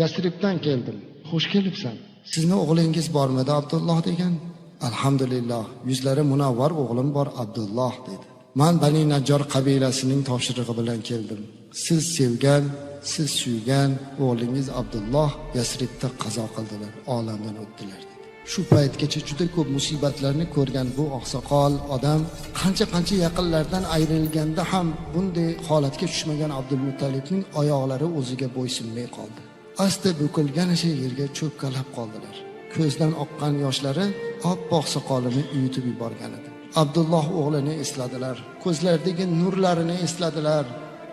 yasribdan keldim. Xush kelibsan. Sizni o'g'lingiz bormidi abdulloh degan. Alhamdulillah yuzlari munavvar o'g'lim bor abdulloh dedi. Man bani najjor qabilasining topshirig'i bilan keldim. Siz sevgan siz suygan o'g'lingiz abdulloh yasribda qazo qildilar olamdan o'tdilar dedi. Shu paytgacha juda ko'p musibatlarni ko'rgan bu oqsoqol odam qancha qancha yaqinlardan ayrilganda ham bunday holatga tushmagan abdulmuttalibning oyoqlari o'ziga bo'ysunmay qoldi. Asta bukilganicha yerga cho'kkalab qoldilar. Ko'zdan oqqan yoshlari oppoq soqolini uyutib yuborgan edi. Abdulloh o'g'lini esladilar ko'zlaridagi nurlarini esladilar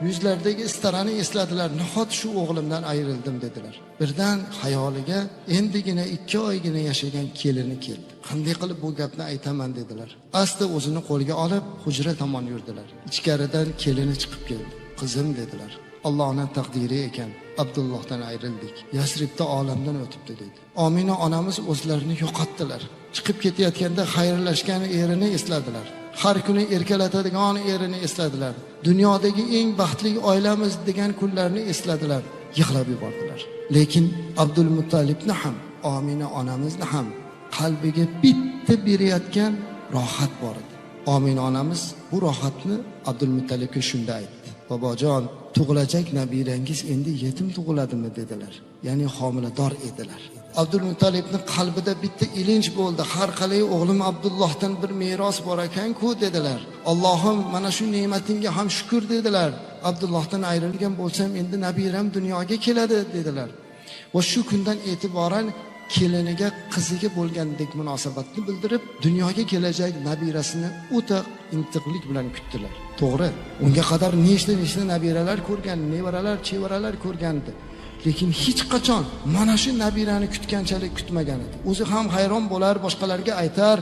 yuzlaridagi istarani esladilar. Nahot shu o'g'limdan ayrildim dedilar. Birdan xayoliga endigina ikki oygina yashagan kelini keldi. Qanday qilib bu gapni aytaman dedilar. Asta o'zini qo'lga olib hujra tomon yurdilar. Ichkaridan kelini chiqib keldi. Qizim dedilar. Allohning taqdiri ekan. Abdullohdan ayrildik. Yasribda olamdan o'tibdi dedi. Omina onamiz o'zlarini yo'qotdilar. Chiqib ketayotganda xayrlashgan erini esladilar. Har kuni erkalatadigan erini esladilar. Dunyodagi eng baxtli oilamiz degan kunlarni esladilar. Yig'lab yubordilar. Lekin abdulmuttalibni ham omina onamizni ham qalbiga bitta berayotgan rohat bor edi. Omina onamiz bu rohatni abdulmuttalibga shunda aytdi. Bobojon tug'ilajak nabirangiz endi yetim tug'iladimi dedilar. Ya'ni homilador edilar. Abdulmuttalibni qalbida bitta ilinj bo'ldi. Har qalay o'g'lim abdullohdan bir meros bor ekanku dedilar. Allohim mana shu ne'matingga ham shukur dedilar. Abdullohdan ayrilgan bo'lsam endi nabiram dunyoga keladi dedilar. Va shu kundan e'tiboran keliniga qiziga bo'lgandek munosabatni bildirib dunyoga kelajak nabirasini o'ta intiqlik bilan kutdilar. To'g'ri unga qadar nechta nechta nabiralar ko'rgan nevaralar chevaralar ko'rgandi. Lekin hech qachon mana shu nabirani kutganchalik kutmagan edi o'zi ham hayron bo'lar boshqalarga aytar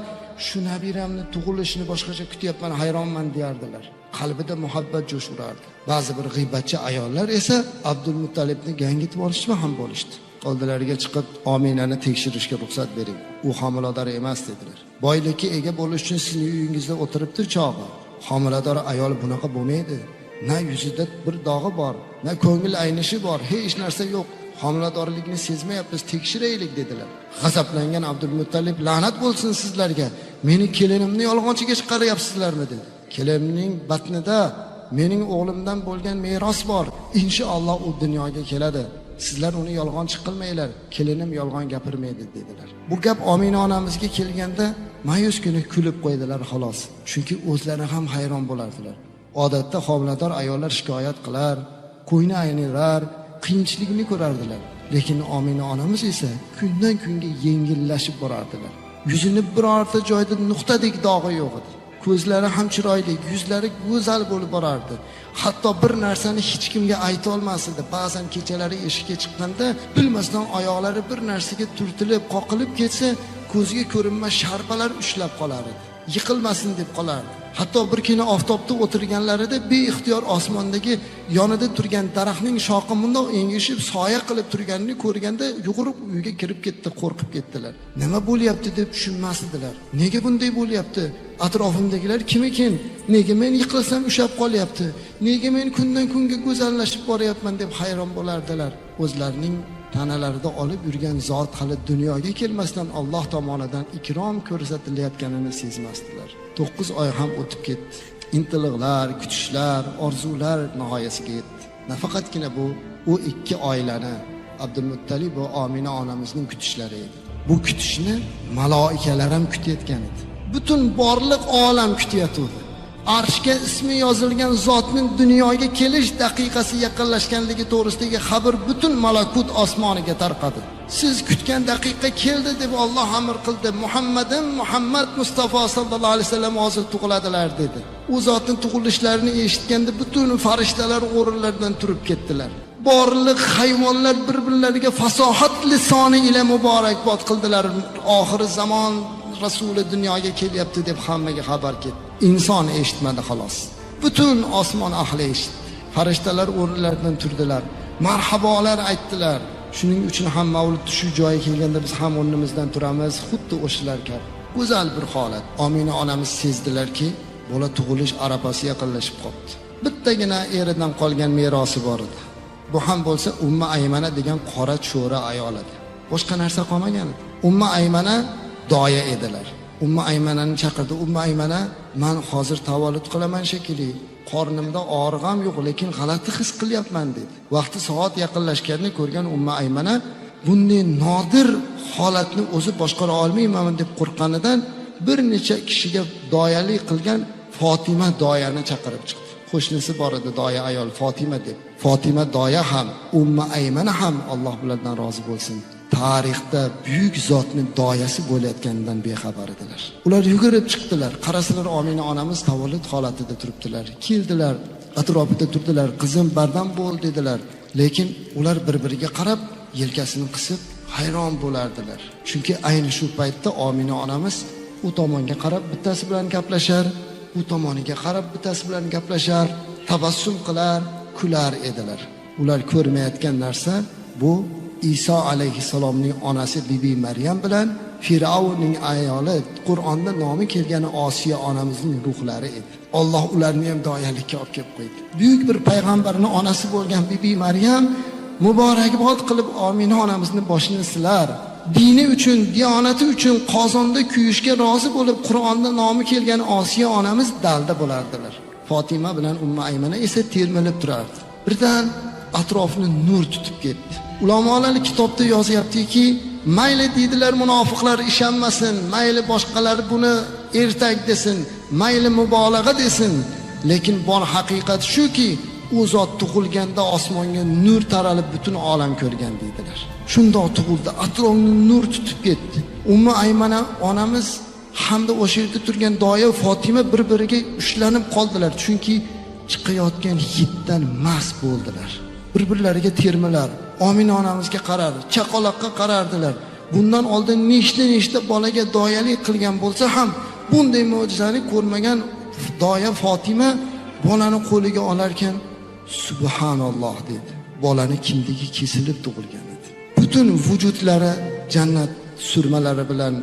shu nabiramni tug'ilishini boshqacha kutyapman hayronman deyardilar. Qalbida muhabbat jo'sh urardi ba'zi bir g'iybatchi ayollar esa abdulmuttalibni gangitib olishma ham bo'lishdi. Oldilariga chiqib ominani tekshirishga ruxsat bering. U homilador emas dedilar. Boylikka ega bo'lish uchun sizni uyingizda o'tiribdi chog'i. Homilador ayol bunaqa bo'lmaydi. Na yuzida bir dog'i bor na ko'ngil aynishi bor hech narsa yo'q. Homiladorlikni sezmayapmiz tekshiraylik dedilar. G'azablangan abdulmuttalib la'nat bo'lsin sizlarga. Meni kelinimni yolg'onchiga chiqaryapsizlarmi? dedi. Kelinimning batnida mening o'g'limdan bo'lgan meros bor. Inshaalloh u dunyoga keladi. Sizlar uni yolg'onchi qilmanglar kelinim yolg'on gapirmaydi dedilar. Bu gap omina onamizga kelganda mayusgina kulib qo'ydilar xolos chunki o'zlari ham hayron bo'lardilar. Odatda homilador ayollar shikoyat qilar ko'ngli aynilar qiyinchilikni ko'rardilar. Lekin omina onamiz esa kundan kunga yengillashib borardilar. Yuzini birorta joyda nuqtadek dog'i yo'q edi. Ko'zlari ham chiroyli yuzlari go'zal bo'lib borardi. Hatto bir narsani hech kimga aytolmas edi ba'zan kechalari eshikka chiqqanda bilmasdan oyoqlari bir narsaga turtilib qoqilib ketsa ko'zga ko'rinmas sharpalar ushlab qolar edi yiqilmasin deb qolardi. Hatto bir kuni oftobda o'tirganlarida beixtiyor osmondagi yonida turgan daraxtning shoxi mundoq engishib soya qilib turganini ko'rganda yugurib uyga kirib ketdi qo'rqib ketdilar. Nima bo'lyapti deb tushunmas edilar nega bunday bo'lyapti? Atrofimdagilar kim ekan? Nega men yiqilsam ushlab qolyapti? Nega men kundan kunga go'zallashib boryapman deb hayron bo'lardilar. O'zlarining tanalarida olib yurgan zot hali dunyoga kelmasdan Alloh tomonidan ikrom ko'rsatilayotganini sezmasdilar. To'qqiz oy ham o'tib ketdi. Intiliqlar kutishlar orzular nihoyasiga yetdi. Nafaqatgina bu u ikki oilani abdumuttalib va omina onamizning kutishlari edi. Bu kutishni maloikalar ham kutayotgan edi. Butun borliq olam kutayotgandi arshga ismi yozilgan zotning dunyoga kelish daqiqasi yaqinlashganligi to'g'risidagi xabar butun malakut osmoniga tarqadi. Siz kutgan daqiqa keldi deb olloh amr qildi. Muhammadim muhammad mustafa sallallohu alayhi vasallam hozir tug'iladilar dedi. U zotni tug'ilishlarini eshitganda butun farishtalar o'rinlaridan turib ketdilar. Borliq hayvonlar bir birlariga fasohat lisoni ila muborakbod qildilar. Oxiri zamon rasuli dunyoga kelyapti deb hammaga xabar ketdi. Inson eshitmadi xolos. Butun osmon ahli eshitdi. Farishtalar o'rinlaridan turdilar. Marhabolar aytdilar. Shuning uchun ham mavlud shu joyga kelganda biz ham o'rnimizdan turamiz. Xuddi o'shalar kabi. Go'zal bir holat. Omina onamiz sezdilarki bola tug'ilish arafasi yaqinlashib qolibdi bittagina eridan qolgan merosi bor edi. Bu ham bo'lsa umma aymana degan qora cho'ra ayol edi. Boshqa narsa qolmagan edi. Umma aymana doya edilar. Umma aymanani chaqirdi. Umma aymana man hozir tavallud qilaman shekilli. Qornimda og'riq ham yo'q lekin g'alati his qilyapman dedi. Vaqti soat yaqinlashganini ko'rgan umma aymana bunday nodir holatni o'zi boshqara olmayman deb qo'rqqanidan bir necha kishiga doyalik qilgan fotima doyani chaqirib chiqdi. Qo'shnisi bor edi doya ayol fotima deb. Fotima doya ham umma aymana ham alloh bulardan rozi bo'lsin. Tarixda buyuk zotni doyasi bo'layotganidan bexabar edilar. Ular yugurib chiqdilar. Qarasalar omina onamiz tavallud holatida turibdilar. Keldilar atrofida turdilar. Qizim bardam bo'l dedilar. Lekin ular bir biriga qarab yelkasini qisib hayron bo'lardilar. Chunki ayni shu paytda omina onamiz u tomonga qarab bittasi bilan gaplashar u tomoniga qarab bittasi bilan gaplashar tabassum qilar kular edilar. Ular ko'rmayotgan narsa bu iso alayhissalomning onasi bibi maryam bilan fir'avnning ayoli qur'onda nomi kelgani osiyo onamizning ruhlari edi olloh ularni ham doyalikka olib kelib qo'ydi buyuk bir payg'ambarni onasi bo'lgan bibi maryam muborakbod qilib omina onamizni boshini silar dini uchun diyonati uchun qozonda kuyishga rozi bo'lib qur'onda nomi kelgan osiyo onamiz dalda bo'lardilar fotima bilan umma aymana esa termilib turardi birdan atrofni nur tutib ketdi ulamolar kitobda yozyaptiki mayli deydilar munofiqlar ishonmasin mayli boshqalar buni ertak desin mayli mubolag'a desin. Lekin bor haqiqat shuki u zot tug'ilganda osmonga nur taralib butun olam ko'rgan deydilar. Shundoq tug'ildi atrofni nur tutib ketdi. Umma aymana onamiz hamda o'sha yerda turgan doya fotima bir biriga ushlanib qoldilar chunki chiqayotgan hiddan mast bo'ldilar. Bir birlariga termilar omina onamizga qarar chaqaloqqa qarardilar. Bundan oldin nechta nechta bolaga doyalik qilgan bo'lsa ham bunday mo'jizani ko'rmagan doya fotima bolani qo'liga olarkan subhanalloh dedi. Bolani kindigi kesilib tug'ilgan edi? Butun vujudlari jannat surmalari bilan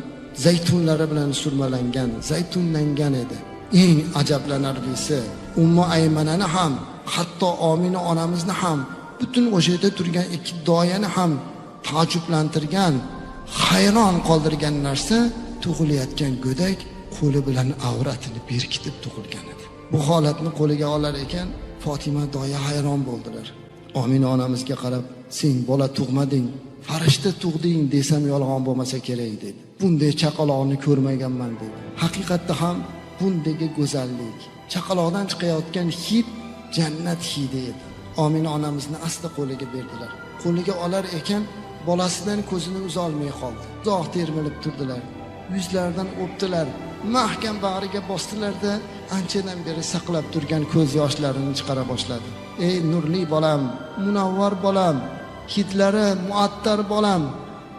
zaytunlari bilan surmalangan zaytunlangan edi. Eng ajablanarlisi ummu aymanani ham hatto omina onamizni ham butun o'sha yerda turgan ikki doyani ham taajjublantirgan hayron qoldirgan narsa tug'ilayotgan go'dak qo'li bilan avratini berkitib tug'ilgan edi. Bu holatni qo'liga olar ekan fotima doya hayron bo'ldilar. Omina onamizga qarab sen bola tug'mading farishta tug'ding desam yolg'on bo'lmasa kerak dedi. Bunday chaqaloqni ko'rmaganman dedi. Haqiqatda ham bundagi go'zallik chaqaloqdan chiqayotgan hid jannat hidi edi. Omina onamizni asli qo'liga berdilar. Qo'liga olar ekan bolasidan ko'zini uzolmay qoldi. Uzoq termilib turdilar. Yuzlaridan o'pdilar. Mahkam bag'riga bosdilarda anchadan beri saqlab turgan ko'z yoshlarini chiqara boshladi. Ey nurli bolam munavvar bolam hidlari muattar bolam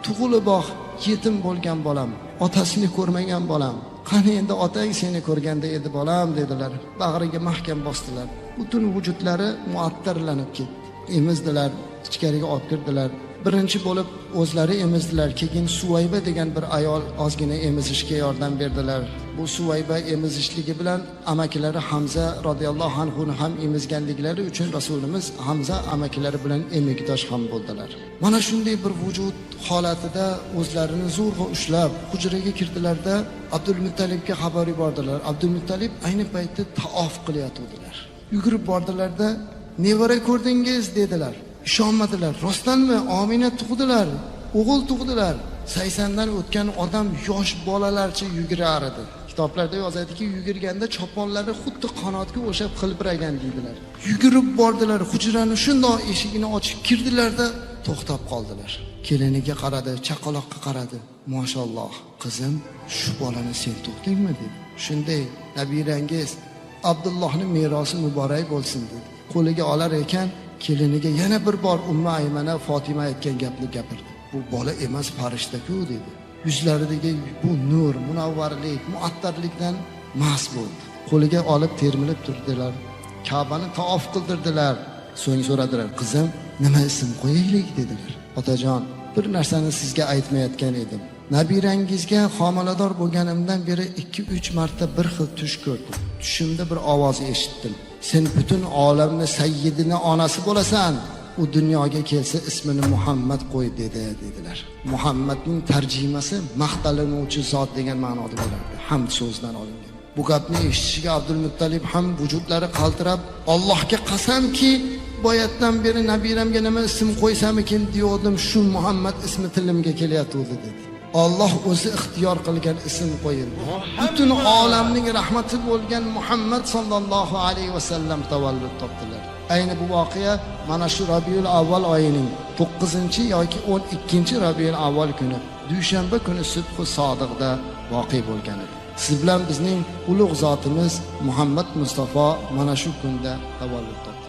tug'iliboq yetim bo'lgan bolam otasini ko'rmagan bolam. Qani endi otang seni ko'rganda edi bolam dedilar. Bag'riga mahkam bosdilar. Butun vujudlari muattarlanib ketdi. Emizdilar ichkariga olib kirdilar birinchi bo'lib o'zlari emizdilar keyin suvayba degan bir ayol ozgina emizishga yordam berdilar. Bu suvayba emizishligi bilan amakilari hamza roziyallohu anhuni ham emizganliklari uchun rasulimiz hamza amakilari bilan emikdosh ham bo'ldilar. Mana shunday bir vujud holatida o'zlarini zo'rg'a ushlab hujraga kirdilarda abdulmuttalibga xabar yubordilar. Abdulmuttalib ayni paytda taof qilayotgandilar yugurib bordilarda nevara ko'rdingiz? dedilar. Ishonmadilar. Rostdanmi? Omina tug'dilar. O'g'il tug'dilar. Saksondan o'tgan odam yosh bolalarcha yugurar edi. Kitoblarda yozadiki yugurganda choponlari xuddi qanotga o'xshab hilpiragan deydilar. Yugurib bordilar. Hujrani shundoq eshigini ochib kirdilarda to'xtab qoldilar. Keliniga qaradi chaqaloqqa qaradi. Mashaalloh qizim shu bolani sen tug'dingmi dedi. Shunday nabirangiz abdullohni merosi muborak bo'lsin dedi. Qo'liga olar ekan keliniga yana bir bor umma aymana fotima aytgan gapni gapirdi. Bu bola emas farishtaku dedi. Yuzlaridagi bu nur munavvarlik muattarlikdan mast bo'ldi. Qo'liga olib termilib turdilar. Kabani taof qildirdilar. So'ng so'radilar qizim nima ism qo'yaylik? dedilar. Otajon bir narsani sizga aytmayotgan edim. Nabirangizga homilador bo'lganimdan beri ikki uch marta bir xil tush ko'rdim. Tushimda bir ovoz eshitdim. Sen butun olamni sayyidini onasi bo'lasan. U dunyoga kelsa ismini muhammad qo'y dedi dedilar. Muhammadning tarjimasi maqtalanuvchi zot degan ma'noda bo'lardi. Hamd so'zidan olingan. Bu gapni eshitishiga abdulmuttalib ham vujudlari qaltirab allohga qasamki boyatdan beri nabiramga nima ism qo'ysamikin deyordim shu muhammad ismi tilimga kelyatuvdi dedi olloh o'zi ixtiyor qilgan ism qo'yildi butun olamning rahmati bo'lgan muhammad sollallohu alayhi vasallam tavallud topdilar. Ayni bu voqea mana shu robiyul avval oyining to'qqizinchi yoki o'n ikkinchi robiyul avval kuni dushanba kuni subhi sodiqda voqe bo'lgan edi. Siz bilan bizning ulug' zotimiz muhammad mustafa mana shu kunda tavallud topdi.